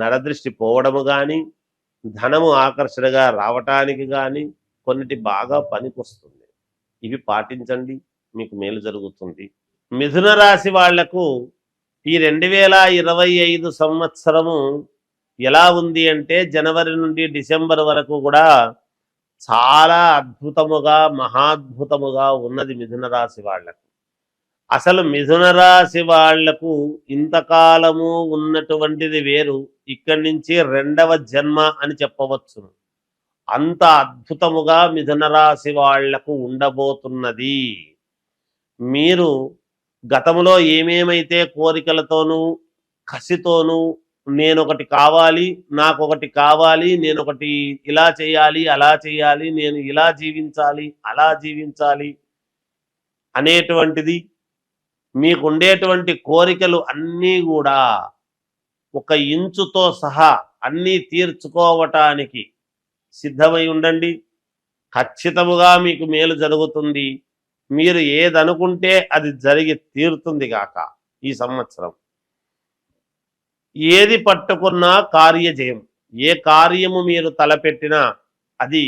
నరదృష్టి పోవడము కానీ ధనము ఆకర్షణగా రావటానికి కానీ కొన్నిటి బాగా పనికొస్తుంది. ఇవి పాటించండి మీకు మేలు జరుగుతుంది. మిథున రాశి వాళ్ళకు ఈ రెండు వేల ఇరవై ఐదు సంవత్సరము ఎలా ఉంది అంటే జనవరి నుండి డిసెంబర్ వరకు కూడా చాలా అద్భుతముగా మహాద్భుతముగా ఉన్నది మిథున రాశి వాళ్ళకు. అసలు మిథున రాశి వాళ్ళకు ఇంతకాలము ఉన్నటువంటిది వేరు. ఇక్కడి నుంచి రెండవ జన్మ అని చెప్పవచ్చు అంత అద్భుతముగా మిథున రాశి వాళ్ళకు ఉండబోతున్నది. మీరు గతంలో ఏమేమైతే కోరికలతోనూ కసితోనూ నేనొకటి కావాలి నాకొకటి కావాలి నేనొకటి ఇలా చేయాలి అలా చేయాలి నేను ఇలా జీవించాలి అలా జీవించాలి అనేటువంటిది మీకుండేటువంటి కోరికలు అన్నీ కూడా ఒక ఇంచుతో సహా అన్నీ తీర్చుకోవటానికి సిద్ధమై ఉండండి. ఖచ్చితముగా మీకు మేలు జరుగుతుంది. మీరు ఏదనుకుంటే అది జరిగి తీరుతుంది గాక ఈ సంవత్సరం. ఏది పట్టుకున్నా కార్యజయం ఏ కార్యము మీరు తలపెట్టినా అది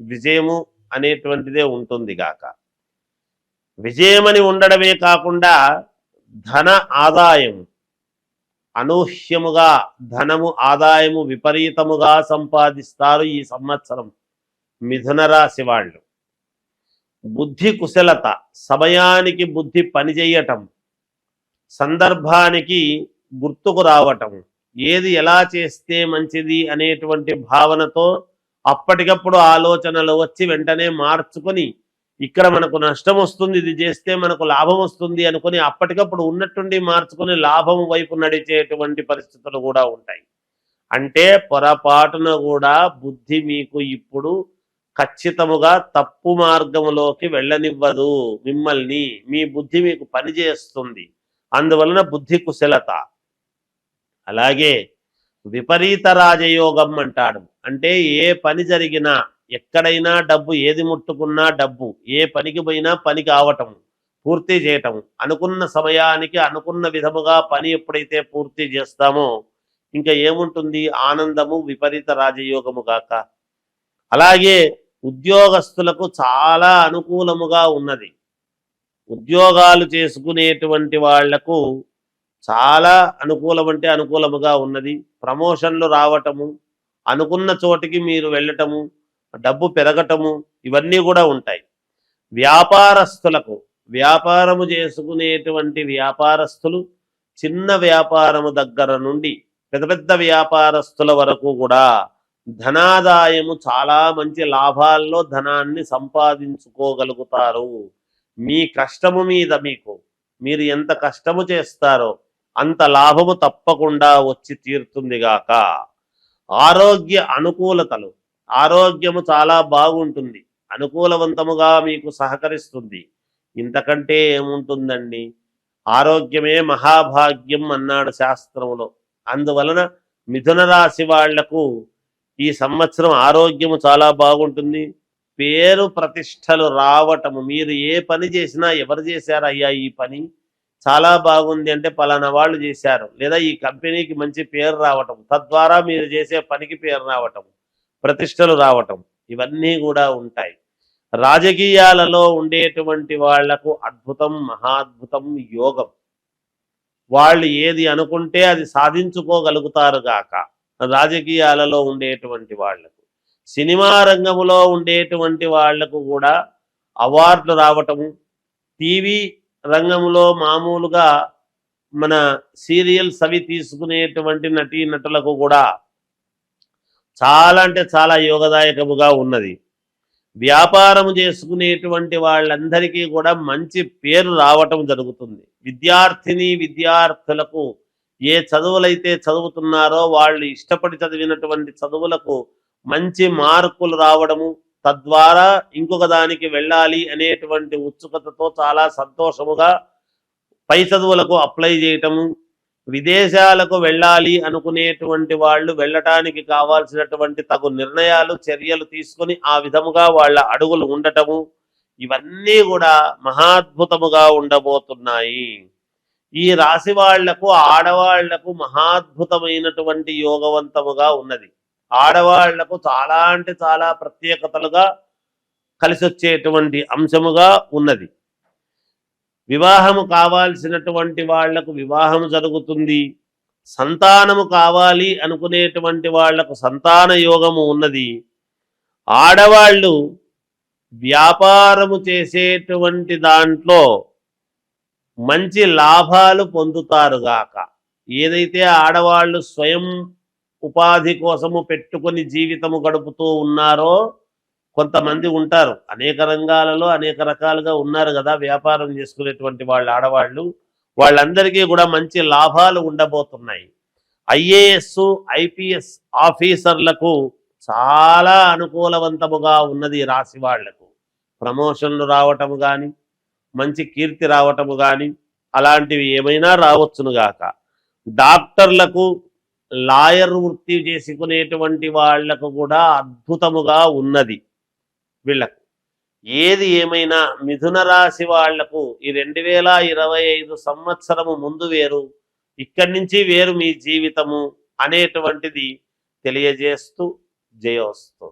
విజయము అనేటువంటిదే ఉంటుంది గాక. విజయమని ఉండడమే కాకుండా ధన ఆదాయం అనూహ్యముగా ధనము ఆదాయము విపరీతముగా సంపాదిస్తారు ఈ సంవత్సరం మిథున రాశి వాళ్ళు. బుద్ధి కుశలత సమయానికి బుద్ధి పనిచేయటం సందర్భానికి గుర్తుకు రావటం ఏది ఎలా చేస్తే మంచిది అనేటువంటి భావనతో అప్పటికప్పుడు ఆలోచనలు వచ్చి వెంటనే మార్చుకొని ఇక్కడ మనకు నష్టం వస్తుంది ఇది చేస్తే మనకు లాభం వస్తుంది అనుకుని అప్పటికప్పుడు ఉన్నట్టుండి మార్చుకుని లాభం వైపు నడిచేటువంటి పరిస్థితులు కూడా ఉంటాయి. అంటే పొరపాటున కూడా బుద్ధి మీకు ఇప్పుడు ఖచ్చితముగా తప్పు మార్గంలోకి వెళ్ళనివ్వదు మిమ్మల్ని. మీ బుద్ధి మీకు పనిచేస్తుంది. అందువలన బుద్ధి కుశలత. అలాగే విపరీత రాజయోగం అంటాడు. అంటే ఏ పని జరిగినా ఎక్కడైనా డబ్బు ఏది ముట్టుకున్నా డబ్బు ఏ పనికి పోయినా పని కావటం పూర్తి చేయటం అనుకున్న సమయానికి అనుకున్న విధముగా పని ఎప్పుడైతే పూర్తి చేస్తామో ఇంకా ఏముంటుంది? ఆనందము విపరీత రాజయోగము కాక అలాగే ఉద్యోగస్తులకు చాలా అనుకూలముగా ఉన్నది. ఉద్యోగాలు చేసుకునేటువంటి వాళ్ళకు చాలా అనుకూలం అంటే అనుకూలముగా ఉన్నది. ప్రమోషన్లు రావటము అనుకున్న చోటికి మీరు వెళ్ళటము డబ్బు పెరగటము ఇవన్నీ కూడా ఉంటాయి. వ్యాపారస్తులకు వ్యాపారము చేసుకునేటువంటి వ్యాపారస్తులు చిన్న వ్యాపారము దగ్గర నుండి పెద్ద పెద్ద వ్యాపారస్తుల వరకు కూడా ధనాదాయము చాలా మంచి లాభాల్లో ధనాన్ని సంపాదించుకోగలుగుతారు. మీ కష్టము మీద మీకు మీరు ఎంత కష్టము చేస్తారో అంత లాభము తప్పకుండా వచ్చి తీరుతుంది గాక. ఆరోగ్య అనుకూలతలు ఆరోగ్యము చాలా బాగుంటుంది అనుకూలవంతముగా మీకు సహకరిస్తుంది. ఇంతకంటే ఏముంటుందండి? ఆరోగ్యమే మహాభాగ్యం అన్నాడు శాస్త్రములో. అందువలన మిథున రాశి వాళ్ళకు ఈ సంవత్సరం ఆరోగ్యము చాలా బాగుంటుంది. పేరు ప్రతిష్టలు రావటము మీరు ఏ పని చేసినా ఎవరు చేశారు అయ్యా ఈ పని? చాలా బాగుంది అంటే పలానా వాళ్ళు చేశారు. లేదా ఈ కంపెనీకి మంచి పేరు రావటం తద్వారా మీరు చేసే పనికి పేరు రావటం ప్రతిష్టలు రావటం ఇవన్నీ కూడా ఉంటాయి. రాజకీయాలలో ఉండేటువంటి వాళ్ళకు అద్భుతం మహాద్భుతం యోగం. వాళ్ళు ఏది అనుకుంటే అది సాధించుకోగలుగుతారు గాక రాజకీయాలలో ఉండేటువంటి వాళ్ళకు. సినిమా రంగములో ఉండేటువంటి వాళ్ళకు కూడా అవార్డులు రావటము టీవీ రంగంలో మామూలుగా మన సీరియల్స్ అవి తీసుకునేటువంటి నటీ నటులకు కూడా చాలా అంటే చాలా యోగదాయకముగా ఉన్నది. వ్యాపారం చేసుకునేటువంటి వాళ్ళందరికీ కూడా మంచి పేరు రావటం జరుగుతుంది. విద్యార్థిని విద్యార్థులకు ఏ చదువులైతే చదువుతున్నారో వాళ్ళు ఇష్టపడి చదివినటువంటి చదువులకు మంచి మార్కులు రావడము తద్వారా ఇంకొక దానికి వెళ్ళాలి అనేటువంటి ఉత్సుకతతో చాలా సంతోషముగా పై చదువులకు అప్లై చేయటము విదేశాలకు వెళ్ళాలి అనుకునేటువంటి వాళ్ళు వెళ్ళటానికి కావాల్సినటువంటి తగు నిర్ణయాలు చర్యలు తీసుకొని ఆ విధముగా వాళ్ళ అడుగులు ఉండటము ఇవన్నీ కూడా మహాద్భుతముగా ఉండబోతున్నాయి. ఈ రాశి వాళ్ళకు ఆడవాళ్ళకు మహాద్భుతమైనటువంటి యోగవంతముగా ఉన్నది. ఆడవాళ్ళకు చాలా అంటే చాలా ప్రత్యేకతలుగా కలిసొచ్చేటువంటి అంశముగా ఉన్నది. వివాహము కావాల్సినటువంటి వాళ్ళకు వివాహము జరుగుతుంది. సంతానము కావాలి అనుకునేటువంటి వాళ్ళకు సంతాన యోగము ఉన్నది. ఆడవాళ్ళు వ్యాపారము చేసేటువంటి దాంట్లో మంచి లాభాలు పొందుతారుగాక ఏదైతే ఆడవాళ్ళు స్వయం ఉపాధి కోసము పెట్టుకొని జీవితము గడుపుతూ ఉన్నారో కొంతమంది ఉంటారు. అనేక రంగాలలో అనేక రకాలుగా ఉన్నారు కదా వ్యాపారం చేసుకునేటువంటి వాళ్ళు ఆడవాళ్ళు. వాళ్ళందరికీ కూడా మంచి లాభాలు ఉండబోతున్నాయి. ఐఏఎస్ ఐపిఎస్ ఆఫీసర్లకు చాలా అనుకూలవంతముగా ఉన్నది రాసి రాశి వాళ్ళకు. ప్రమోషన్లు రావటము కానీ మంచి కీర్తి రావటము కానీ అలాంటివి ఏమైనా రావచ్చునుగాక డాక్టర్లకు లాయర్ వృత్తి చేసుకునేటువంటి వాళ్ళకు కూడా అద్భుతముగా ఉన్నది. వీళ్ళకు ఏది ఏమైనా మిథున రాశి వాళ్ళకు ఈ రెండు వేల ఇరవై ఐదు సంవత్సరము ముందు వేరు ఇక్కడి నుంచి వేరు మీ జీవితము అనేటువంటిది తెలియజేస్తూ జయోస్తు.